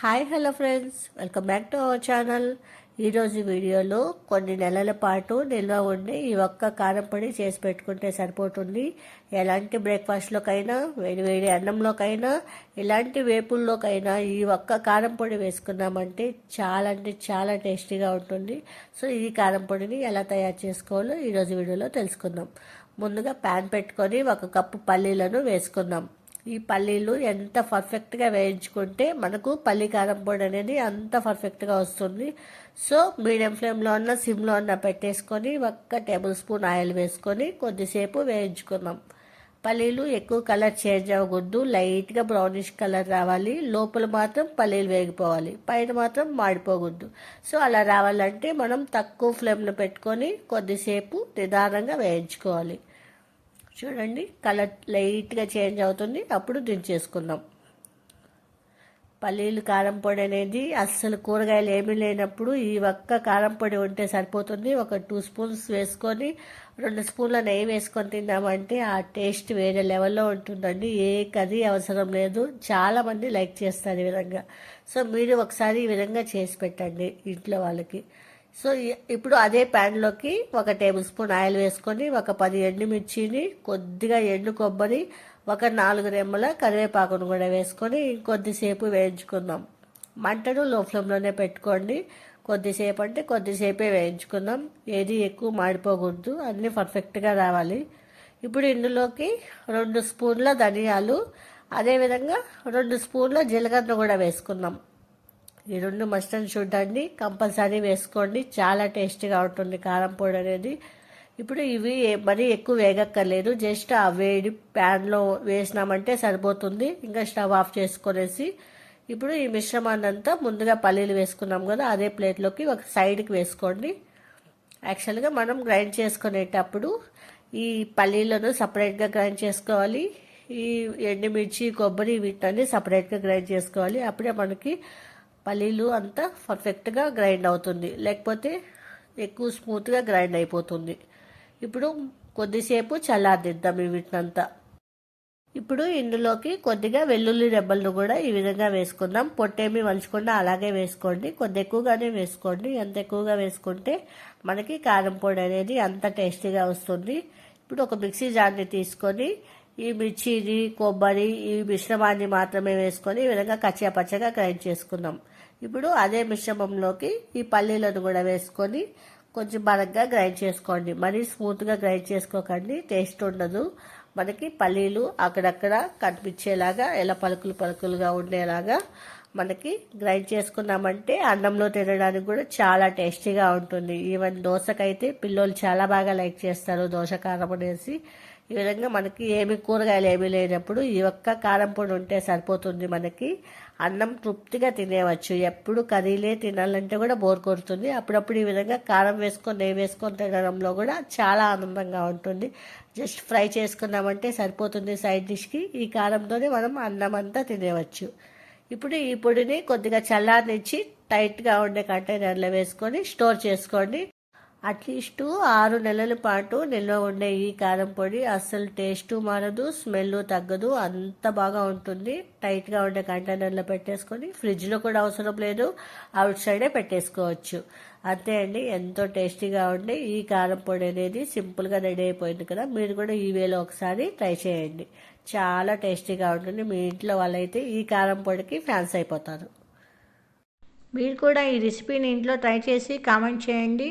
Hi hello friends. Welcome back to our channel. ఈరోజు వీడియోలో కొన్ని నెలల పాటు నిల్వ ఉండి ఈ ఒక్క కారంపొడి చేసి పెట్టుకుంటే సరిపోతుంది. ఎలాంటి బ్రేక్ఫాస్ట్లోకైనా వేడి వేడి అన్నంలోకైనా ఎలాంటి వేపుల్లోకైనా ఈ ఒక్క కారం పొడి వేసుకున్నామంటే చాలా అంటే చాలా టేస్టీగా ఉంటుంది. సో ఈ కారం పొడిని ఎలా తయారు చేసుకోవాలో ఈరోజు వీడియోలో తెలుసుకుందాం. ముందుగా ప్యాన్ పెట్టుకొని ఒక కప్పు పల్లీలను వేసుకుందాం. ఈ పల్లీలు ఎంత పర్ఫెక్ట్గా వేయించుకుంటే మనకు పల్లి కారం పొడి అనేది అంత పర్ఫెక్ట్గా వస్తుంది. సో మీడియం ఫ్లేమ్లో ఉన్న సిమ్లో ఉన్న పెట్టేసుకొని ఒక్క టేబుల్ స్పూన్ ఆయిల్ వేసుకొని కొద్దిసేపు వేయించుకుందాం. పల్లీలు ఎక్కువ కలర్ చేంజ్ అవ్వకూడదు. లైట్గా బ్రౌనిష్ కలర్ రావాలి. లోపల మాత్రం పల్లీలు వేగిపోవాలి. పైన మాత్రం మాడిపోకూడదు. సో అలా రావాలంటే మనం తక్కువ ఫ్లేమ్లో పెట్టుకొని కొద్దిసేపు నిదానంగా వేయించుకోవాలి. చూడండి కలర్ లైట్గా చేంజ్ అవుతుంది. అప్పుడు దించేసుకుందాం పల్లీలు కారం పొడి అనేది అస్సలు కూరగాయలు ఏమీ లేనప్పుడు ఈ ఒక్క కారం పొడి ఉంటే సరిపోతుంది. ఒక టూ స్పూన్స్ వేసుకొని రెండు స్పూన్ల నెయ్యి వేసుకొని తిన్నామంటే ఆ టేస్ట్ వేరే లెవెల్లో ఉంటుందండి. ఏ కది అవసరం లేదు. చాలామంది లైక్ చేస్తారు ఈ విధంగా. సో మీరు ఒకసారి ఈ విధంగా చేసి పెట్టండి ఇంట్లో వాళ్ళకి. సో ఇప్పుడు అదే ప్యాన్లోకి ఒక టేబుల్ స్పూన్ ఆయిల్ వేసుకొని ఒక పది ఎండుమిర్చిని కొద్దిగా ఎండు కొబ్బరి ఒక నాలుగు రెమ్మల కరివేపాకును కూడా వేసుకొని కొద్దిసేపు వేయించుకుందాం. మంటను లో ఫ్లేమ్లోనే పెట్టుకోండి. కొద్దిసేపు అంటే కొద్దిసేపే వేయించుకుందాం. ఏది ఎక్కువ మాడిపోకూడదు. అన్నీ పర్ఫెక్ట్గా రావాలి. ఇప్పుడు ఇందులోకి రెండు స్పూన్ల ధనియాలు అదేవిధంగా రెండు స్పూన్ల జీలకర్ర కూడా వేసుకుందాం. ఈ రెండు మస్టర్డ్ చూడండి కంపల్సరీ వేసుకోండి. చాలా టేస్టీగా ఉంటుంది కారం పొడి అనేది. ఇప్పుడు ఇవి మరీ ఎక్కువ వేగక్కర్లేదు. జస్ట్ ఆ వేడి ప్యాన్లో వేసినామంటే సరిపోతుంది. ఇంకా స్టవ్ ఆఫ్ చేసుకొనేసి ఇప్పుడు ఈ మిశ్రమాన్నంతా ముందుగా పల్లీలు వేసుకున్నాం కదా అదే ప్లేట్లోకి ఒక సైడ్కి వేసుకోండి. యాక్చువల్గా మనం గ్రైండ్ చేసుకునేటప్పుడు ఈ పల్లీలను సపరేట్గా గ్రైండ్ చేసుకోవాలి. ఈ ఎండుమిర్చి కొబ్బరి వీటిని సపరేట్గా గ్రైండ్ చేసుకోవాలి. అప్పుడే మనకి పల్లీలు అంతా పర్ఫెక్ట్గా గ్రైండ్ అవుతుంది. లేకపోతే ఎక్కువ స్మూత్గా గ్రైండ్ అయిపోతుంది. ఇప్పుడు కొద్దిసేపు చల్లారదిద్దాం వీటినంతా. ఇప్పుడు ఇందులోకి కొద్దిగా వెల్లుల్లి రెబ్బలను కూడా ఈ విధంగా వేసుకుందాం. పొట్టేమి వలుచుకుండా అలాగే వేసుకోండి. కొద్ది ఎక్కువగానే వేసుకోండి. ఎంత ఎక్కువగా వేసుకుంటే మనకి కారం పొడి అనేది అంత టేస్టీగా వస్తుంది. ఇప్పుడు ఒక మిక్సీ జార్ని తీసుకొని ఈ మిర్చిని కొబ్బరి ఈ మిశ్రమాన్ని మాత్రమే వేసుకొని ఈ విధంగా కచ్చాపచ్చగా గ్రైండ్ చేసుకుందాం ఇప్పుడు అదే మిశ్రమంలోకి ఈ పల్లీలను కూడా వేసుకొని కొంచెం బలంగా గ్రైండ్ చేసుకోండి. మరీ స్మూత్గా గ్రైండ్ చేసుకోకండి. టేస్ట్ ఉండదు. మనకి పల్లీలు అక్కడక్కడ కనిపించేలాగా ఎలా పలుకులు పలుకులుగా ఉండేలాగా మనకి గ్రైండ్ చేసుకున్నామంటే అన్నంలో తినడానికి కూడా చాలా టేస్టీగా ఉంటుంది. ఈవెన్ దోశకైతే పిల్లలు చాలా బాగా లైక్ చేస్తారు దోశకారం అనేసి. ఈ విధంగా మనకి ఏమి కూరగాయలు ఏమీ లేనప్పుడు ఈ ఒక్క కారం పొడి ఉంటే సరిపోతుంది మనకి. అన్నం తృప్తిగా తినేవచ్చు. ఎప్పుడు కర్రీలే తినాలంటే కూడా బోర్ కొడుతుంది. అప్పుడప్పుడు ఈ విధంగా కారం వేసుకొని నెయ్యి వేసుకొని తినడంలో కూడా చాలా ఆనందంగా ఉంటుంది. జస్ట్ ఫ్రై చేసుకున్నామంటే సరిపోతుంది సైడ్ డిష్కి. ఈ కారంతోనే మనం అన్నం అంతా తినేవచ్చు. ఇప్పుడు ఈ పొడిని కొద్దిగా చల్లారనిచ్చి టైట్గా ఉండే కంటైనర్లో వేసుకొని స్టోర్ చేసుకోండి. అట్లీస్ట్ ఆరు నెలల పాటు నిల్వ ఉండే ఈ కారం పొడి అస్సలు టేస్ట్ మారదు స్మెల్ తగ్గదు అంత బాగా ఉంటుంది. టైట్గా ఉండే కంటైనర్లో పెట్టేసుకొని ఫ్రిడ్జ్లో కూడా అవసరం లేదు. అవుట్ సైడే పెట్టేసుకోవచ్చు. అంతే అండి ఎంతో టేస్టీగా ఉండే ఈ కారం పొడి అనేది సింపుల్గా రెడీ అయిపోయింది కదా. మీరు కూడా ఈ వేలో ఒకసారి ట్రై చేయండి. చాలా టేస్టీగా ఉంటుంది. మీ ఇంట్లో వాళ్ళైతే ఈ కారం పొడికి ఫ్యాన్స్ అయిపోతారు. మీరు కూడా ఈ రెసిపీని ఇంట్లో ట్రై చేసి కామెంట్ చేయండి.